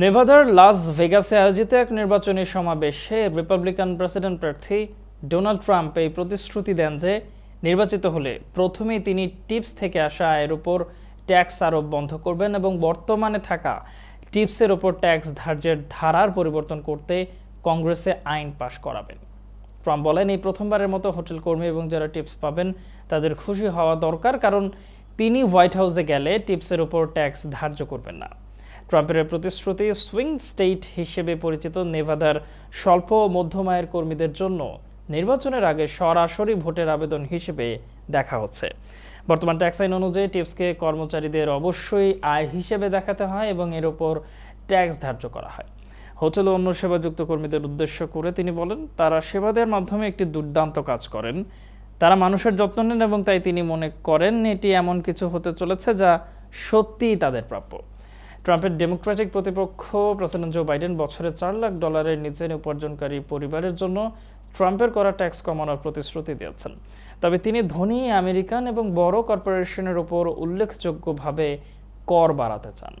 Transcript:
নেভাদার লাস ভেগাসে আয়োজিত এক নির্বাচনী সমাবেশে রিপাবলিকান প্রেসিডেন্ট প্রার্থী ডোনাল্ড ট্রাম্প এই প্রতিশ্রুতি দেন যে নির্বাচিত হলে প্রথমেই তিনি টিপস থেকে আসা আয়ের উপর ট্যাক্স আরোপ বন্ধ করবেন এবং বর্তমানে থাকা টিপসের ওপর ট্যাক্স ধার্যের ধারার পরিবর্তন করতে কংগ্রেসে আইন পাশ করাবেন। ট্রাম্প বলেন, এই প্রথমবারের মতো হোটেল কর্মী এবং যারা টিপস পাবেন তাদের খুশি হওয়া দরকার কারণ তিনি হোয়াইট হাউসে গেলে টিপসের উপর ট্যাক্স ধার্য করবেন না। ট্রাম্পের প্রতিশ্রুতি সুইং স্টেট হিসেবে পরিচিত নেভাদার স্বল্প ও মধ্যম আয়ের কর্মীদের জন্য নির্বাচনের আগে সরাসরি ভোটের আবেদন হিসেবে দেখা হচ্ছে। বর্তমান ট্যাক্স আইন অনুযায়ী টিপসকে কর্মচারীদের অবশ্যই আয় হিসেবে দেখাতে হয় এবং এর উপর ট্যাক্স ধার্য করা হয়। হোটেল ও অন্য সেবাযুক্ত কর্মীদের উদ্দেশ্য করে তিনি বলেন, তারা সেবা দেওয়ার মাধ্যমে একটি দুর্দান্ত কাজ করেন। তারা মানুষের যত্ন নেন এবং তাই তিনি মনে করেন এটি এমন কিছু হতে চলেছে যা সত্যিই তাদের প্রাপ্য। ট্রাম্পের ডেমোক্রেটিক প্রতিপক্ষ প্রেসিডেন্ট জো বাইডেন বছরে চার লাখ ডলারের নিচে উপার্জনকারী পরিবারের জন্য ট্রাম্পের করা ট্যাক্স কমানোর প্রতিশ্রুতি দিয়েছেন। তবে তিনি ধনী, আমেরিকান এবং বড় কর্পোরেশনের উপর উল্লেখযোগ্যভাবে কর বাড়াতে চান।